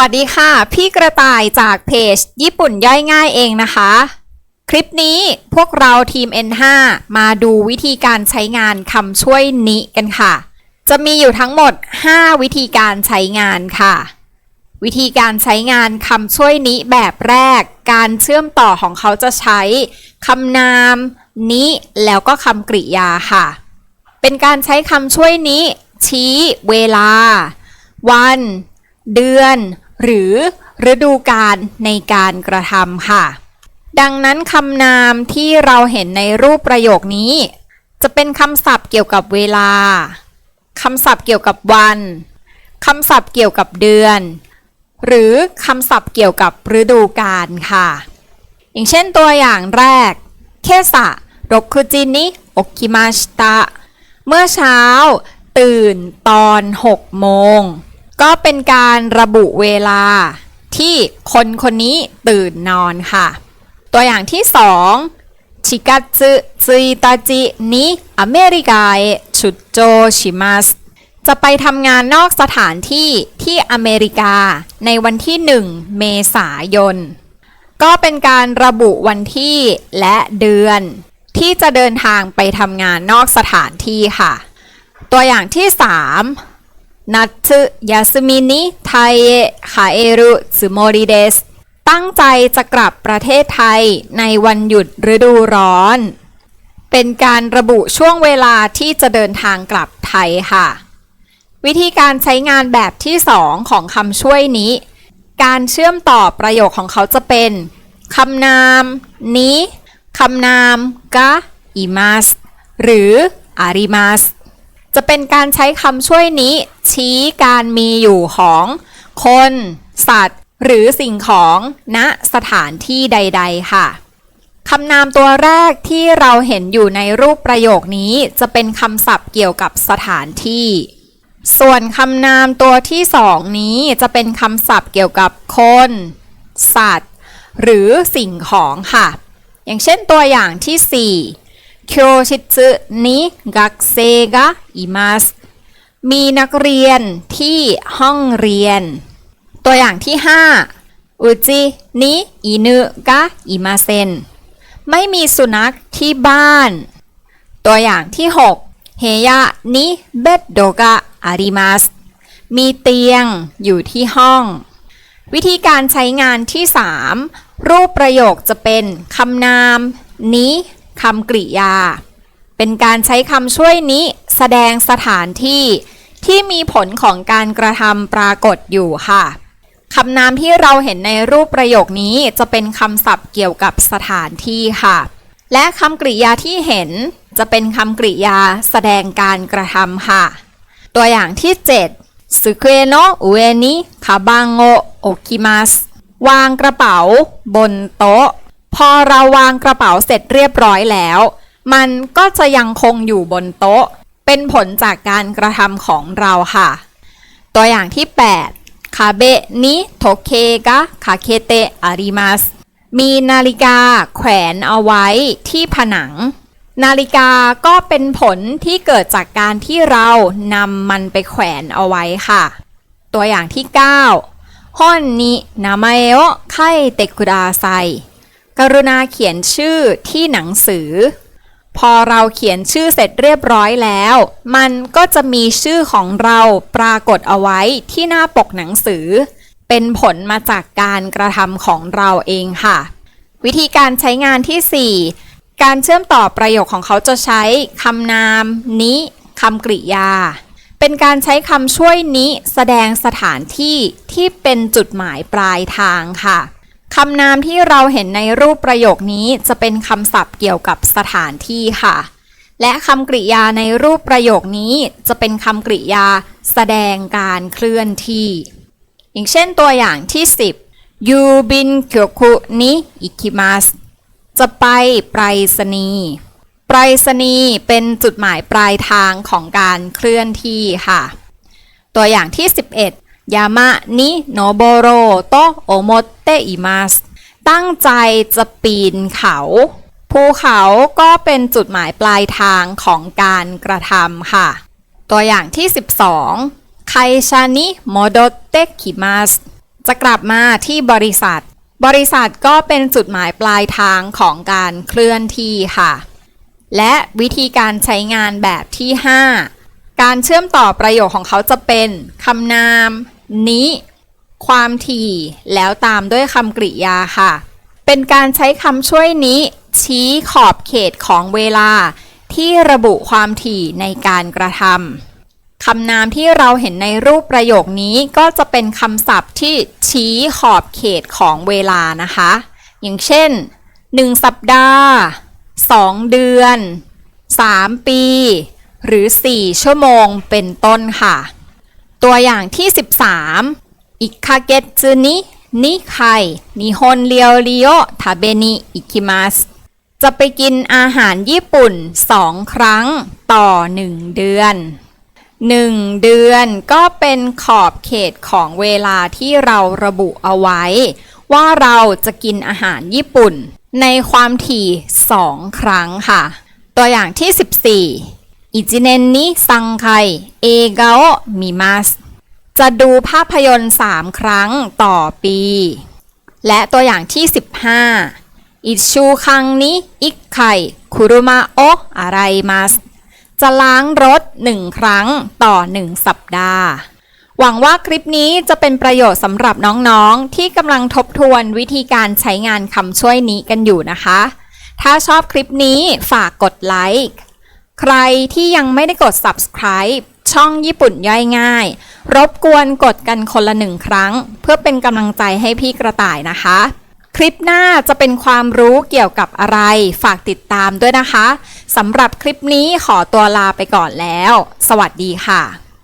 วัสดีค่ะ พี่กระต่ายจากเพจ ญี่ปุ่นย่อยง่ายเองนะคะ คลิปนี้พวกเราทีม N5 มาดูวิธีการใช้งานคำช่วยนิกันค่ะ จะมีอยู่ทั้งหมด 5 วิธีการใช้งานค่ะ วิธีการใช้งานคำช่วยนิแบบแรก การเชื่อมต่อของเขาจะใช้คำนาม นิแล้วก็คำกริยาค่ะ เป็นการใช้คำช่วยนี้ชี้เวลา วัน เดือน หรือฤดูกาลในการกระทำค่ะ ดังนั้นคำนามที่เราเห็นในรูปประโยคนี้ จะเป็นคำศัพท์เกี่ยวกับเวลาคำศัพท์เกี่ยวกับวันคำศัพท์เกี่ยวกับเดือน หรือคำศัพท์เกี่ยวกับฤดูกาลค่ะ อย่างเช่นตัวอย่างแรกเคสะรกคุจินิโอคิมาชิตะเมื่อเช้า ตื่นตอน 6 โมง ก็เป็นการระบุเวลาที่คนคนนี้ตื่นนอนค่ะ ตัวอย่างที่2ชิกัตสึซุยตาจินิอเมริกาชุดโจชิมัสจะไปทำงานนอกสถานที่ที่อเมริกาในวันที่ 1 เมษายน ก็เป็นการระบุวันที่และเดือน ที่จะเดินทางไปทำงานนอกสถานที่ค่ะ ตัวอย่างที่ 3 นัตสึยาสมินิไทเอะคาเอรุสึโมริเดสตั้งใจจะกลับประเทศไทยในวันหยุดฤดูร้อน เป็นการระบุช่วงเวลาที่จะเดินทางกลับไทยค่ะ วิธีการใช้งานแบบที่ 2 ของคำช่วยนี้ การเชื่อมต่อประโยคของเขาจะเป็นคำนามนี้คำนามกะอิมัสหรืออาริมัส จะเป็นการใช้คำช่วยนี้ ชี้การมีอยู่ของ คน สัตว์ หรือสิ่งของณสถานที่ใด ๆ ค่ะคำนามตัวแรกที่เราเห็นอยู่ในรูปประโยคนี้จะเป็นคำศัพท์เกี่ยวกับสถานที่ ส่วนคำนามตัวที่สองนี้จะเป็นคำศัพท์เกี่ยวกับคน สัตว์ หรือสิ่งของค่ะ อย่างเช่นตัวอย่างที่ 4教室นี้กักเซกะอิมัสมีนักเรียนที่ห้องเรียน ตัวอย่างที่ 5 อุจินิอินุกะอิมาเซนไม่มีสุนัขที่บ้าน ตัวอย่างที่ 6 เฮยะนิเบดโดกะอาริมัสมีเตียงอยู่ที่ห้อง วิธีการใช้งานที่ 3 รูปประโยคจะเป็นคำนามนิ คำกริยา เป็นการใช้คำช่วยนี้แสดงสถานที่ที่มีผลของการกระทำปรากฏอยู่ค่ะคำนามที่เราเห็นในรูปประโยคนี้จะเป็นคำศัพท์เกี่ยวกับสถานที่ค่ะ และคำกริยาที่เห็นจะเป็นคำกริยาแสดงการกระทำค่ะ ตัวอย่างที่ 7สึเกโนะอุเอนิคาบังโอโอคิมัสวางกระเป๋าบนโต๊ะ พอเราวางกระเป๋าเสร็จเรียบร้อยแล้ว มันก็จะยังคงอยู่บนโต๊ะ เป็นผลจากการกระทำของเราค่ะ ตัวอย่างที่ 8 คาเบะนิโทเคกะคาเคเตะอาริมัสมีนาฬิกาแขวนเอาไว้ที่ผนัง นาฬิกาก็เป็นผลที่เกิดจากการที่เรานำมันไปแขวนเอาไว้ค่ะ ตัวอย่างที่9ฮอนนินามาเอโอไคเตคุดาไซ กรุณาเขียนชื่อที่หนังสือ พอเราเขียนชื่อเสร็จเรียบร้อยแล้ว มันก็จะมีชื่อของเราปรากฏเอาไว้ที่หน้าปกหนังสือ เป็นผลมาจากการกระทำของเราเองค่ะ วิธีการใช้งานที่ 4 การเชื่อมต่อประโยคของเขาจะใช้คำนามนี้คำกริยา เป็นการใช้คำช่วยนี้แสดงสถานที่ที่เป็นจุดหมายปลายทางค่ะ คำนามที่เราเห็นในรูปประโยคนี้จะเป็นคำศัพท์เกี่ยวกับสถานที่ค่ะ และคำกริยาในรูปประโยคนี้จะเป็นคำกริยาแสดงการเคลื่อนที่ อย่างเช่นตัวอย่างที่ 10ยูบินเกียวคุนิอิคิมัสจะไปไปรษณีย์ไปรษณีย์เป็นจุดหมายปลายทางของการเคลื่อนที่ค่ะ ตัวอย่างที่ 11 ยามะนิโนโบโรโตโอโมเตอิมัสตั้งใจจะปีนเขา ภูเขาก็เป็นจุดหมายปลายทางของการกระทำค่ะ ตัวอย่างที่ 12 ไคชานิโมโดเตคิมัสจะกลับมาที่บริษัท บริษัทก็เป็นจุดหมายปลายทางของการเคลื่อนที่ค่ะ และวิธีการใช้งานแบบที่ 5 การเชื่อมต่อประโยคของเขาจะเป็นคำนาม นิความถี่แล้วตามด้วยคำกริยาค่ะ เป็นการใช้คำช่วยนี้ ชี้ขอบเขตของเวลา ที่ระบุความถี่ในการกระทำคำนามที่เราเห็นในรูปประโยคนี้ก็จะเป็นคำศัพท์ที่ชี้ขอบเขตของเวลานะคะ อย่างเช่น 1 สัปดาห์ 2 เดือน 3 ปี หรือ 4 ชั่วโมงเป็นต้นค่ะ ตัวอย่างที่ 13อิคาเกตซึนินิไคนิฮอนเรียวริโอทาเบนิอิคิมัสจะไปกินอาหารญี่ปุ่น 2 ครั้งต่อ 1 เดือน 1 เดือนก็เป็นขอบเขตของเวลาที่เราระบุเอาไว้ ว่าเราจะกินอาหารญี่ปุ่น ในความถี่ 2 ครั้งค่ะ ตัวอย่างที่ 14 อิจิเนนนิซังไคเอกาโอมิมัสจะดูภาพยนตร์ 3 ครั้งต่อปี และตัวอย่างที่ 15 อิชูคังนิอิกไคคุรุมาโออะไรมัสจะล้างรถ 1 ครั้งต่อ 1 สัปดาห์ หวังว่าคลิปนี้จะเป็นประโยชน์สำหรับน้องๆ ที่กำลังทบทวนวิธีการใช้งานคำช่วยนี้กันอยู่นะคะ ถ้าชอบคลิปนี้ฝากกดไลค์ ใครที่ยังไม่ได้กด subscribe ช่องญี่ปุ่นย่อยง่าย รบกวนกดกันคนละหนึ่งครั้ง เพื่อเป็นกำลังใจให้พี่กระต่ายนะคะ คลิปหน้าจะเป็นความรู้เกี่ยวกับอะไร ฝากติดตามด้วยนะคะสำหรับคลิปนี้ขอตัวลาไปก่อนแล้ว สวัสดีค่ะ